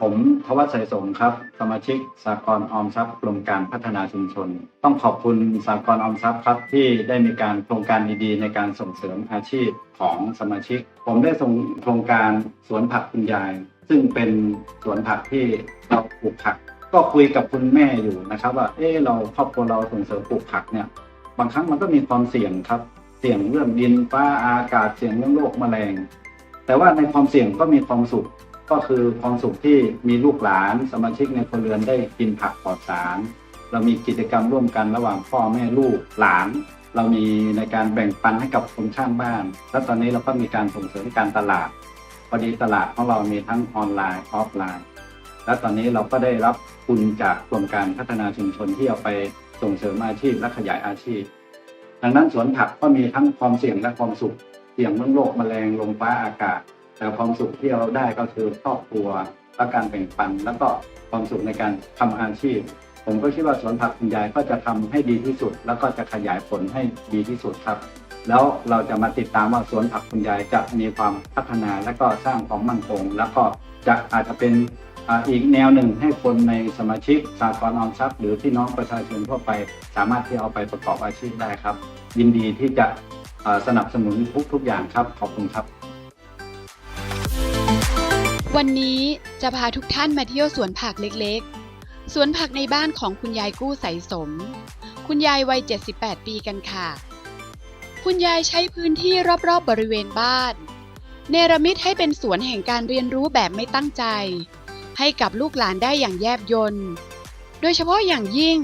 ผมทวัชชัยสงครับ สมาชิกสากลออมทรัพย์กรมการพัฒนาชุมชน ต้องขอบคุณสากลออมทรัพย์ครับที่ได้มีการโครงการดีๆ ในการส่งเสริมอาชีพของสมาชิก ผมได้ส่งโครงการสวนผักคุณยาย ซึ่งเป็นสวนผักที่เราปลูกผัก ก็คุยกับคุณแม่อยู่นะครับ ว่าเออเราครอบครัวเราส่งเสริมปลูกผักเนี่ยบางครั้งมันก็มีความเสี่ยงครับ เสี่ยงเรื่องดินฟ้าอากาศเสี่ยงเรื่องโรคแมลง แต่ว่าในความเสี่ยงก็มีความสุข ก็คือความสุขที่มีลูกหลานสมาชิกในครัวเรือนได้กินผักปลอดสาร เรามีกิจกรรมร่วมกันระหว่างพ่อแม่ลูกหลาน เรามีในการแบ่งปันให้กับคนข้างบ้าน และตอนนี้เราก็มีการส่งเสริมการตลาดพอดีตลาดของเรามีทั้งออนไลน์ออฟไลน์ และตอนนี้เราก็ได้รับทุนจากกรมการพัฒนาชุมชนที่เอาไปส่งเสริมอาชีพและขยายอาชีพ ดังนั้นสวนผักก็มีทั้งความเสี่ยงและความสุขเสี่ยงเรื่องโรคแมลงลมฟ้าอากาศ แต่ความสุขที่เราได้ก็คือครอบครัวและการแบ่งปัน แล้วก็ความสุขในการทำอาชีพ ผมก็คิดว่าสวนผักคุณยายก็จะทำให้ดีที่สุด แล้วก็จะขยายผลให้ดีที่สุดครับ แล้วเราจะมาติดตามว่าสวนผักคุณยายจะมีความพัฒนาและก็สร้างความมั่นคงแล้วก็จะอาจจะเป็นอีกแนวหนึ่งให้คนในสมาชิกสากลออมทรัพย์หรือพี่น้องประชาชนทั่วไป สามารถที่เอาไปประกอบอาชีพได้ครับ ยินดีที่จะสนับสนุนทุกๆอย่างครับขอบคุณครับ วันนี้จะพาทุกท่านมาเที่ยวสวนผักเล็กๆ สวนผักในบ้านของคุณยายกู้ใสสม คุณยายวัย 78 ปีกันค่ะ คุณยายใช้พื้นที่รอบๆบบริเวณบ้าน เนรมิตให้เป็นสวนแห่งการเรียนรู้แบบไม่ตั้งใจ ให้กับลูกหลานได้อย่างแยบยลโดยเฉพาะอย่างยิ่ง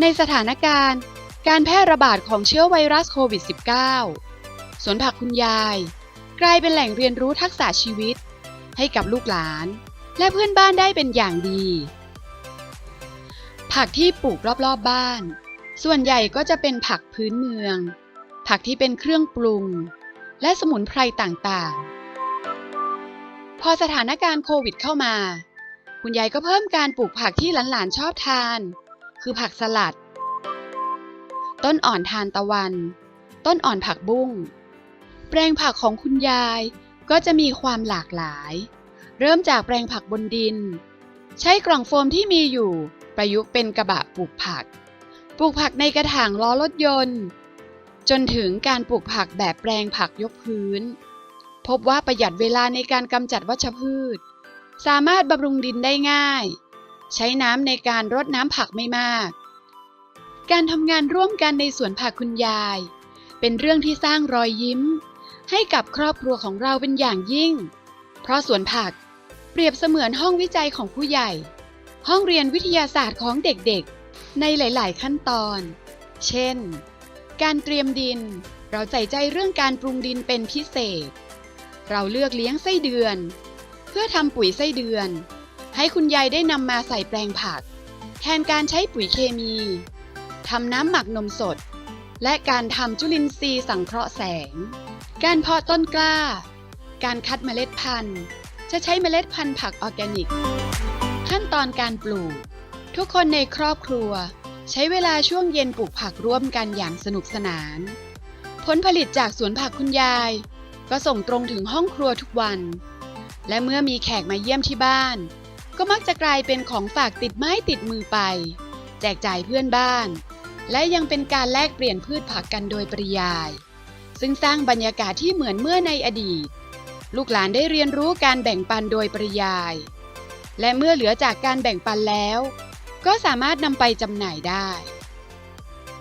ในสถานการณ์การแพร่ระบาดของเชื้อไวรัสโควิด -19 สวนผักคุณยาย กลายเป็นแหล่งเรียนรู้ทักษะชีวิต ให้กับลูกหลาน และเพื่อนบ้านได้เป็นอย่างดี ผักที่ปลูกรอบๆบบ้าน ส่วนใหญ่ก็จะเป็นผักพื้นเมือง ผักที่เป็นเครื่องปรุง และสมุนไพรต่างๆ พอสถานการณ์โควิดเข้ามา คุณยายก็เพิ่มการปลูกผักที่หลานๆชอบทาน คือผักสลัด ต้นอ่อนทานตะวัน ต้นอ่อนผักบุ้งแปลงผักของคุณยาย ก็จะมีความหลากหลาย เริ่มจากแปลงผักบนดิน ใช้กล่องโฟมที่มีอยู่ประยุกต์เป็นกระบะปลูกผัก ปลูกผักในกระถางล้อรถยนต์ จนถึงการปลูกผักแบบแปลงผักยกพื้น พบว่าประหยัดเวลาในการกำจัดวัชพืช สามารถบำรุงดินได้ง่าย ใช้น้ำในการรดน้ำผักไม่มาก การทำงานร่วมกันในสวนผักคุณยาย เป็นเรื่องที่สร้างรอยยิ้ม ให้กับครอบครัวของเราเป็นอย่างยิ่ง เพราะสวนผักเปรียบเสมือนห้องวิจัยของผู้ใหญ่ ห้องเรียนวิทยาศาสตร์ของเด็กๆ ในหลาย ๆ ขั้นตอน เช่น การเตรียมดิน เราใส่ใจเรื่องการปรุงดินเป็นพิเศษ เราเลือกเลี้ยงไส้เดือน เพื่อทำปุ๋ยไส้เดือน ให้คุณยายได้นำมาใส่แปลงผัก แทนการใช้ปุ๋ยเคมีทำน้ำหมักนมสด และการทำจุลินทรีย์สังเคราะห์แสง การเพาะต้นกล้า การคัดเมล็ดพันธุ์ จะใช้เมล็ดพันธุ์ผักออร์แกนิก ขั้นตอนการปลูก ทุกคนในครอบครัว ใช้เวลาช่วงเย็นปลูกผักร่วมกันอย่างสนุกสนาน ผลผลิตจากสวนผักคุณยาย ก็ส่งตรงถึงห้องครัวทุกวัน และเมื่อมีแขกมาเยี่ยมที่บ้าน ก็มักจะกลายเป็นของฝากติดไม้ติดมือไป แจกจ่ายเพื่อนบ้าน และยังเป็นการแลกเปลี่ยนพืชผักกันโดยปริยาย ซึ่งสร้างบรรยากาศที่เหมือนเมื่อในอดีต ลูกหลานได้เรียนรู้การแบ่งปันโดยปริยาย และเมื่อเหลือจากการแบ่งปันแล้ว ก็สามารถนำไปจำหน่ายได้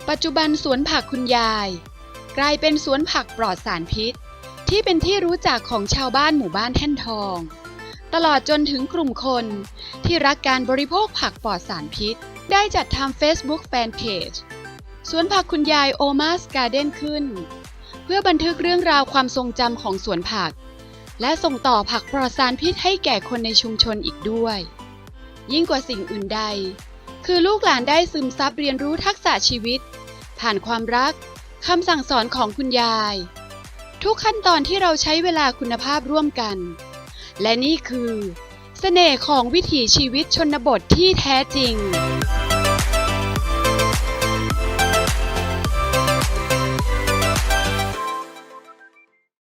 ปัจจุบันสวนผักคุณยาย กลายเป็นสวนผักปลอดสารพิษ ที่เป็นที่รู้จักของชาวบ้านหมู่บ้านแท่นทอง ตลอดจนถึงกลุ่มคนที่รักการบริโภคผักปลอดสารพิษ ได้จัดทำ Facebook Fanpage สวนผักคุณยายโอมาสการ์เด้นขึ้น เพื่อบันทึกเรื่องราวความทรงจำของสวนผัก และส่งต่อผักปลอดสารพิษให้แก่คนในชุมชนอีกด้วย ยิ่งกว่าสิ่งอื่นใด คือลูกหลานได้ซึมซับเรียนรู้ทักษะชีวิต ผ่านความรักคำสั่งสอนของคุณยาย ทุกขั้นตอนที่เราใช้เวลาคุณภาพร่วมกัน และนี่คือ เสน่ห์ของวิถีชีวิตชนบทที่แท้จริง